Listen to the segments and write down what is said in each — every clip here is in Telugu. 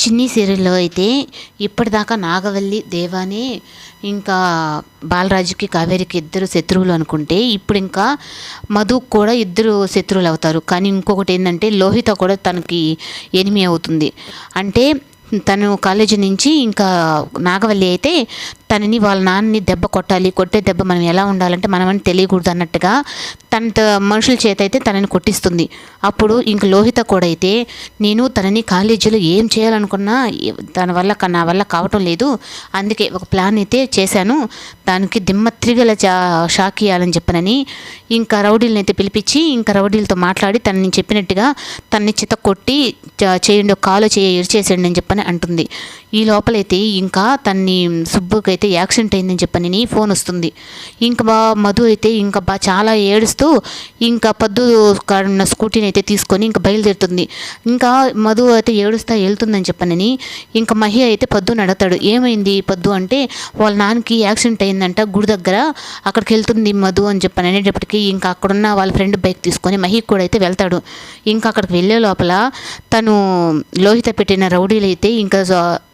చిన్ని సీరియల్లో అయితే ఇప్పటిదాకా నాగవల్లి దేవానే ఇంకా బాలరాజుకి కావేరికి ఇద్దరు శత్రువులు అనుకుంటే ఇప్పుడు ఇంకా మధు కూడా ఇద్దరు శత్రువులు అవుతారు. కానీ ఇంకొకటి ఏంటంటే లోహిత కూడా తనకి ఎనిమి అవుతుంది. అంటే తను కాలేజీ నుంచి ఇంకా నాగవల్లి అయితే తనని వాళ్ళ నాన్నని దెబ్బ కొట్టాలి కొట్టే దెబ్బ మనం ఎలా ఉండాలంటే మనమని తెలియకూడదు అన్నట్టుగా తన మనుషుల చేత అయితే తనని కొట్టిస్తుంది. అప్పుడు ఇంక లోహిత కూడా అయితే నేను తనని కాలేజీలో ఏం చేయాలనుకున్నా తన వల్ల నా వల్ల కావటం లేదు. అందుకే ఒక ప్లాన్ అయితే చేశాను. దానికి దిమ్మ తిరిగేలా చా షాక్ ఇవ్వాలని చెప్పనని ఇంకా రౌడీలను అయితే పిలిపించి ఇంకా రౌడీలతో మాట్లాడి తనని చెప్పినట్టుగా తనని చిత కొట్టి చ- చేయండి కాలో కాలు చేయ ఇరిచేసేయండి అని చెప్పని అంటుంది. ఈ లోపలైతే ఇంకా తన్ని సుబ్బుకైతే యాక్సిడెంట్ అయిందని చెప్పని ఫోన్ వస్తుంది. ఇంకా బా మధు అయితే ఇంకా బా చాలా ఏడుస్తూ ఇంకా పద్దు కాడున్న స్కూటీని అయితే తీసుకొని ఇంకా బయలుదేరుతుంది. ఇంకా మధు అయితే ఏడుస్తా వెళ్తుందని చెప్పనని ఇంకా మహి అయితే పద్దుని నడతాడు ఏమైంది పద్దు అంటే వాళ్ళ నాన్నకి యాక్సిడెంట్ అయిందంట గుడి దగ్గర అక్కడికి వెళ్తుంది మధు అని చెప్పని అనేటప్పటికీ ఇంకా అక్కడున్న వాళ్ళ ఫ్రెండ్ బైక్ తీసుకొని మహి కూడా అయితే వెళ్తాడు. ఇంకా అక్కడికి వెళ్ళే లోపల తను లోహిత పెట్టిన రౌడీలు అయితే ఇంకా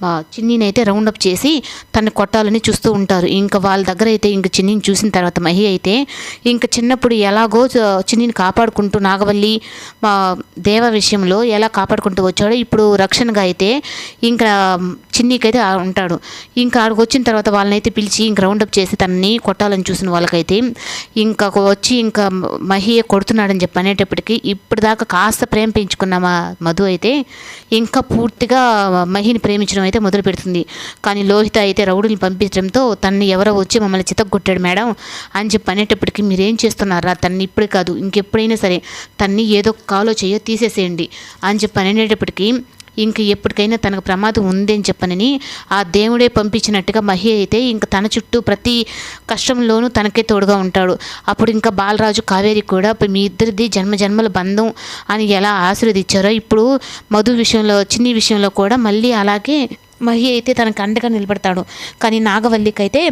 జా- చిన్నీని అయితే రౌండప్ చేసి తను కొట్టాలని చూస్తూ ఉంటారు. ఇంకా వాళ్ళ దగ్గర అయితే ఇంక చిన్నిని చూసిన తర్వాత మహి అయితే ఇంకా చిన్నప్పుడు ఎలాగో చిన్నీని చిన్నిని కాపాడుకుంటూ నాగవల్లి మా దేవ విషయంలో ఎలా కాపాడుకుంటూ వచ్చాడో ఇప్పుడు రక్షణగా అయితే ఇంకా చిన్నీకైతే ఆ- ఉంటాడు. ఇంకా ఆడికి వచ్చిన తర్వాత వాళ్ళనైతే పిలిచి ఇంక రౌండప్ చేసి తనని కొట్టాలని చూసిన వాళ్ళకైతే ఇంకా వచ్చి ఇంకా మహియ కొడుతున్నాడని చెప్పి అనేటప్పటికీ ఇప్పుడు దాకా కాస్త ప్రేమ పెంచుకున్న మా మధు అయితే ఇంకా పూర్తిగా మహిని ప్రేమించడం అయితే మొదలు పెడుతుంది. కానీ లోహిత అయితే రౌడీని పంపించడంతో తన్ని ఎవరో వచ్చి మమ్మల్ని చితగొట్టాడు మేడం అని చెప్పి అనేటప్పటికీ మీరేం చేస్తున్నారా? తన్ని ఇప్పుడు కాదు ఇంకెప్పుడైనా సరే తన్ని ఏదో కాలో చేయో తీసేసేయండి అని చెప్పి అనేటప్పటికీ ఇంక ఎప్పటికైనా తనకు ప్రమాదం ఉంది అని చెప్పనని ఆ దేవుడే పంపించినట్టుగా మహి అయితే ఇంక తన చుట్టూ ప్రతి కష్టంలోనూ తనకే తోడుగా ఉంటాడు. అప్పుడు ఇంకా బాలరాజు కావేరి కూడా ఇప్పుడు మీ ఇద్దరిది జన్మ జన్మల బంధం అని ఎలా ఆశీర్వదించారో ఇప్పుడు మధు విషయంలో చిన్ని విషయంలో కూడా మళ్ళీ అలాగే మహి అయితే తనకు అండగా నిలబడతాడు. కానీ నాగవల్లికి అయితే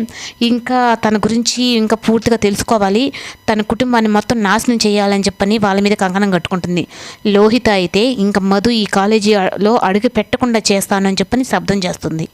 ఇంకా తన గురించి ఇంకా పూర్తిగా తెలుసుకోవాలి. తన కుటుంబాన్ని మొత్తం నాశనం చేయాలని చెప్పని వాళ్ళ మీద కంకణం కట్టుకుంటుంది. లోహిత అయితే ఇంకా మధు ఈ కాలేజీలో అడుగు పెట్టకుండా చేస్తానని చెప్పని శబ్దం చేస్తుంది.